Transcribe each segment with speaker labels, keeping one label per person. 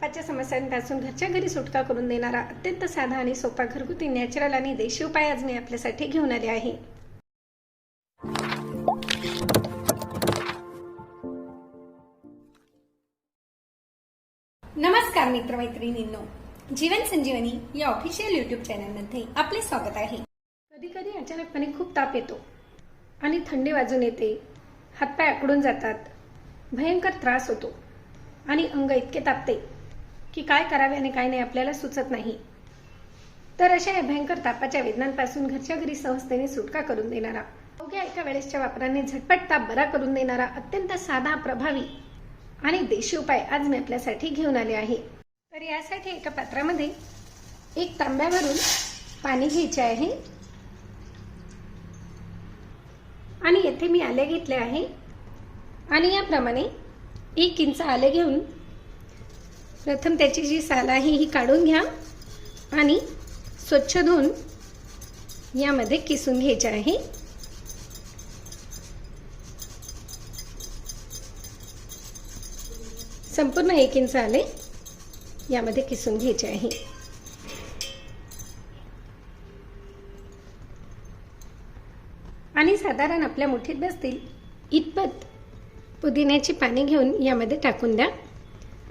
Speaker 1: तापाच्या समस्यांपासून घरच्या घरी सुटका करून देणारा अत्यंत साधा आणि सोपा घरगुती नॅचरल आणि देशी उपाय आज मी आपल्यासाठी घेऊन आले आहे. नमस्कार मित्रमैत्रिणींनो. जीवन संजीवनी या ऑफिशियल युट्यूब चॅनलमध्ये आपले स्वागत आहे. कधी कधी अचानकपणे खूप ताप येतो आणि थंडी वाजून येते. हातपाय आकडून जातात. भयंकर त्रास होतो आणि अंग इतके तापते. की काय करावे आणि काय नाही आपल्याला सुचत नाही. तर अशा या भयंकर तापाच्या वेदनांपासून घरच्या घरी सहजतेने सुटका करून देणारा अवघ्या एका वेळेसच्या वापराने झटपट ताप बरा करून देणारा अत्यंत साधा प्रभावी आणि देशी उपाय आज मी आपल्यासाठी घेऊन आले आहे. तर यासाठी एका पात्रामध्ये एक तांब्यावरून पाणी घ्यायचे आहे. आणि येथे मी आले घेतले आहे. आणि याप्रमाणे एक इंच आले घेऊन प्रथम त्याची जी साल आहे ही काढून घ्या. आणि स्वच्छ धुवून यामध्ये किसून घ्यायचे आहे. संपूर्ण एक इंच आले. यामध्ये किसून घ्यायचे आहे. आणि साधारण आपल्या मुठीत बसतील. इतपत पुदिन्याची पाने घेऊन यामध्ये टाकून द्या.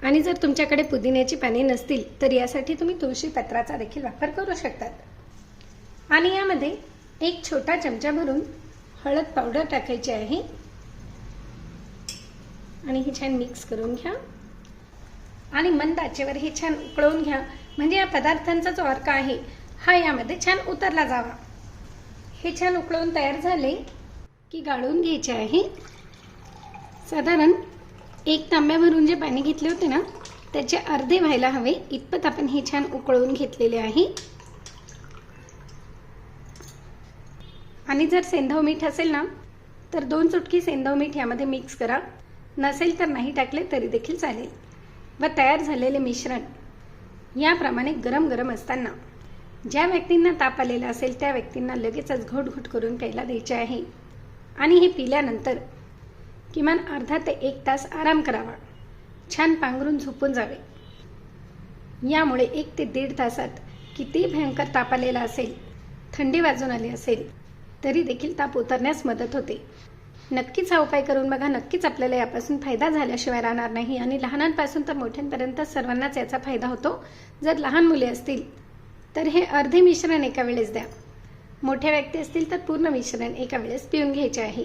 Speaker 1: आणि जर तुमच्याकडे पुदिन्याची पाने नसतील तर यासाठी तुम्ही तुळशी पत्राचा देखील वापर करू शकतात. आणि यामध्ये एक छोटा चमचा भरून हळद पावडर टाकायची आहे. आणि हे छान मिक्स करून घ्या. आणि मंद आचेवर हे छान उकळवून घ्या. म्हणजे या पदार्थांचा जो अर्क आहे हा यामध्ये छान उतरला जावा. हे छान उकळवून तयार झाले की गाळून घ्यायचे आहे. साधारण एक तांब्या भरून जे पाणी घेतले होते ना त्याचे अर्धे व्हायला हवे. इतपत आपण हे छान उकळून घेतलेले आहे. आणि जर सेंधव मीठ असेल ना तर दोन चुटकी सेंधव मीठ यामध्ये मिक्स करा. नसेल तर नाही टाकले तरी देखील चालेल. व तयार झालेले मिश्रण याप्रमाणे गरम गरम असताना ज्या व्यक्तींना ताप आलेला असेल त्या व्यक्तींना लगेचच घोट घोट करून प्यायला द्यायचे आहे. आणि हे पिल्यानंतर किमान अर्धा ते एक तास आराम करावा. छान पांघरून झोपून जावे. यामुळे एक ते दीड तासात किती भयंकर ताप आलेला असेल थंडी वाजून आली असेल तरी देखील ताप उतरण्यास मदत होते. नक्कीच हा उपाय करून बघा नक्कीच आपल्याला यापासून फायदा झाल्याशिवाय राहणार नाही आणि लहानांपासून तर मोठ्यांपर्यंत सर्वांनाच याचा फायदा होतो. जर लहान मुले असतील तर हे अर्धे मिश्रण एका वेळेस द्या. मोठ्या व्यक्ती असतील तर पूर्ण मिश्रण एका वेळेस पिऊन घ्यायचे आहे.